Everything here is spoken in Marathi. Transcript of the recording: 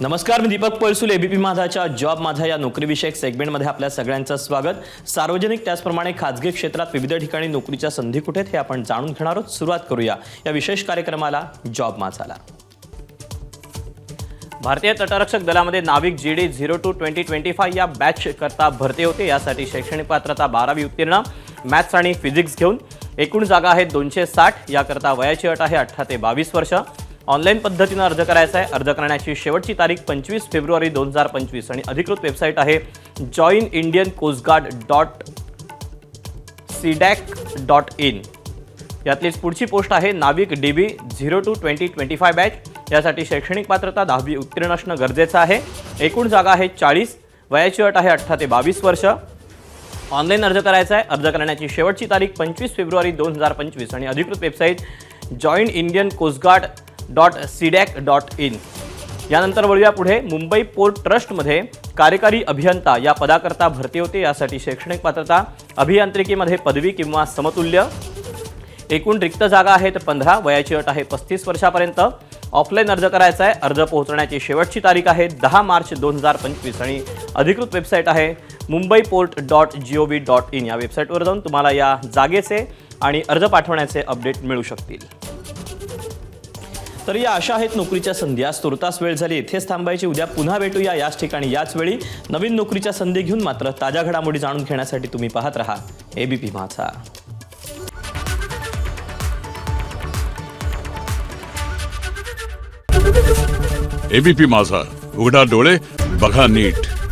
नमस्कार मी दीपक पळसुल एबीपी माझाच्या जॉब माझा या नोकरीविषयक सेगमेंटमध्ये आपल्या सगळ्यांचं स्वागत. सार्वजनिक त्याचप्रमाणे खाजगी क्षेत्रात विविध ठिकाणी नोकरीच्या संधी कुठे हे आपण जाणून घेणार आहोत. सुरुवात करूया या विशेष कार्यक्रमाला जॉब माझाला. भारतीय तटरक्षक दलामध्ये नाविक G D zero two twenty twenty five या बॅच करता भरती होते. यासाठी शैक्षणिक पात्रता बारावी उत्तीर्ण मॅथ्स आणि फिजिक्स घेऊन एकूण जागा आहेत दोनशे साठ. याकरता वयाची अट आहे अठरा ते बावीस वर्ष. ऑनलाईन पद्धतीनं अर्ज करायचा आहे. अर्ज करण्याची शेवटची तारीख पंचवीस फेब्रुवारी दोन हजार पंचवीस आणि अधिकृत वेबसाईट आहे join Indian coastguard dot CDAC dot in यातलीच पुढची पोस्ट आहे नाविक D B zero two twenty twenty five batch. यासाठी शैक्षणिक पात्रता दहावी उत्तीर्ण असणं गरजेचं आहे. एकूण जागा आहे चाळीस वयाची अट आहे अठरा ते बावीस वर्ष. ऑनलाईन अर्ज करायचा आहे. अर्ज करण्याची शेवटची तारीख पंचवीस फेब्रुवारी दोन हजार पंचवीस आणि अधिकृत website join Indian coastguard dot CDAC dot in यानंतर वळूया पुढे मुंबई पोर्ट ट्रस्टमध्ये कार्यकारी अभियंता या पदाकरता भरती होते यासाठी शैक्षणिक पात्रता अभियांत्रिकीमध्ये पदवी किंवा समतुल्य. एकूण रिक्त जागा आहेत पंधरा वयाची अट आहे पस्तीस वर्षापर्यंत. ऑफलाईन अर्ज करायचा आहे अर्ज पोहोचण्याची शेवटची तारीख आहे दहा मार्च दोन हजार पंचवीस आणि अधिकृत वेबसाईट आहे Mumbai port dot G O V dot in या वेबसाईटवर जाऊन तुम्हाला या जागेचे आणि अर्ज पाठवण्याचे अपडेट मिळू शकतील. तर या अशा आहेत नोकरीच्या संधी. आज तुर्तास वेळ झाली. इथेच थांबायची. उद्या पुन्हा भेटूया याच ठिकाणी याच वेळी. नवीन नोकरीच्या संधी घेऊन मात्र ताज्या घडामोडी जाणून घेण्यासाठी तुम्ही पाहत राहा. एबीपी माझा. एबीपी माझा. उघडा डोळे बघा नीट.